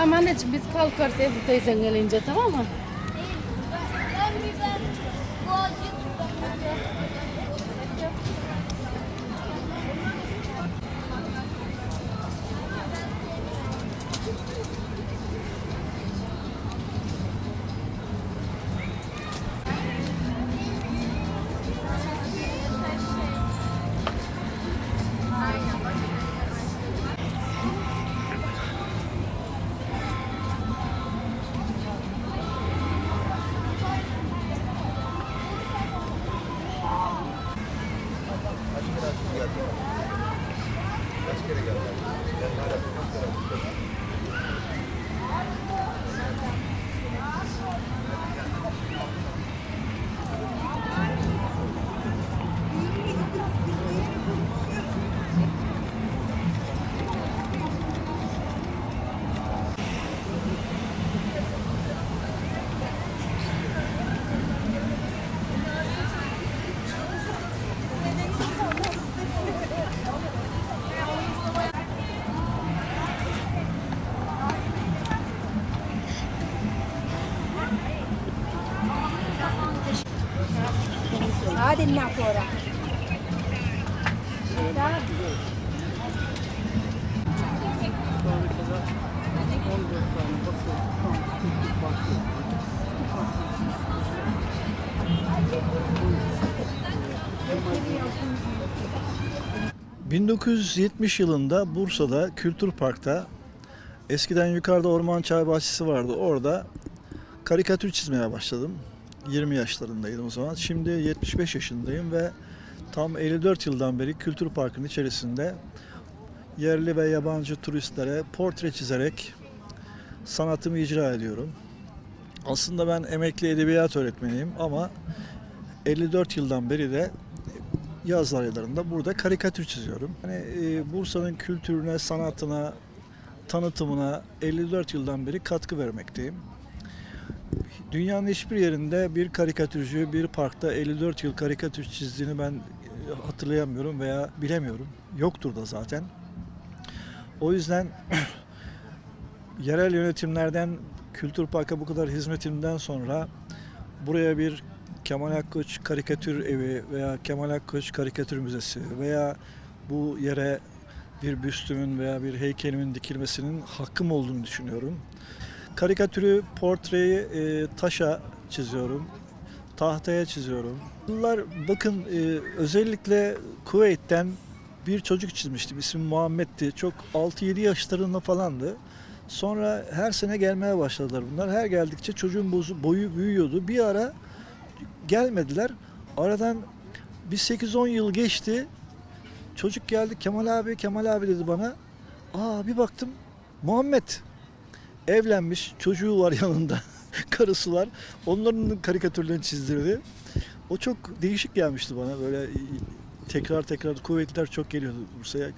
Tamam anneciğim biz kalkarız Ebru teyzen gelince tamam mı? けど。Hadi nakora. ...1970 yılında Bursa'da Kültür Park'ta... ...eskiden yukarıda orman çay bahçesi vardı. Orada karikatür çizmeye başladım. 20 yaşlarındaydım o zaman. Şimdi 75 yaşındayım ve tam 54 yıldan beri Kültür Park'ın içerisinde yerli ve yabancı turistlere portre çizerek sanatımı icra ediyorum. Aslında ben emekli edebiyat öğretmeniyim ama 54 yıldan beri de yaz aylarında burada karikatür çiziyorum. Hani e, Bursa'nın kültürüne, sanatına, tanıtımına 54 yıldan beri katkı vermekteyim. Dünyanın hiçbir yerinde bir karikatürcü bir parkta 54 yıl karikatür çizdiğini ben e, hatırlayamıyorum veya bilemiyorum. Yoktur da zaten. O yüzden yerel yönetimlerden Kültür Park'a bu kadar hizmetimden sonra buraya bir Kemal Akkoç Karikatür Evi veya Kemal Akkoç Karikatür Müzesi veya bu yere bir büstümün veya bir heykelimin dikilmesinin hakkım olduğunu düşünüyorum. Karikatürü, portreyi e, taşa çiziyorum, tahtaya çiziyorum. Bunlar bakın e, özellikle Kuveyt'ten bir çocuk çizmiştim. İsmi Muhammed'ti. Çok 6-7 yaşlarında falandı. Sonra her sene gelmeye başladılar bunlar. Her geldikçe çocuğun bozu- boyu büyüyordu. Bir ara gelmediler. Aradan bir 8-10 yıl geçti. Çocuk geldi Kemal abi, Kemal abi dedi bana. Aa bir baktım Muhammed evlenmiş, çocuğu var yanında, karısı var. Onların karikatürlerini çizdirdi. O çok değişik gelmişti bana böyle tekrar tekrar kuvvetliler çok geliyordu Bursa'ya.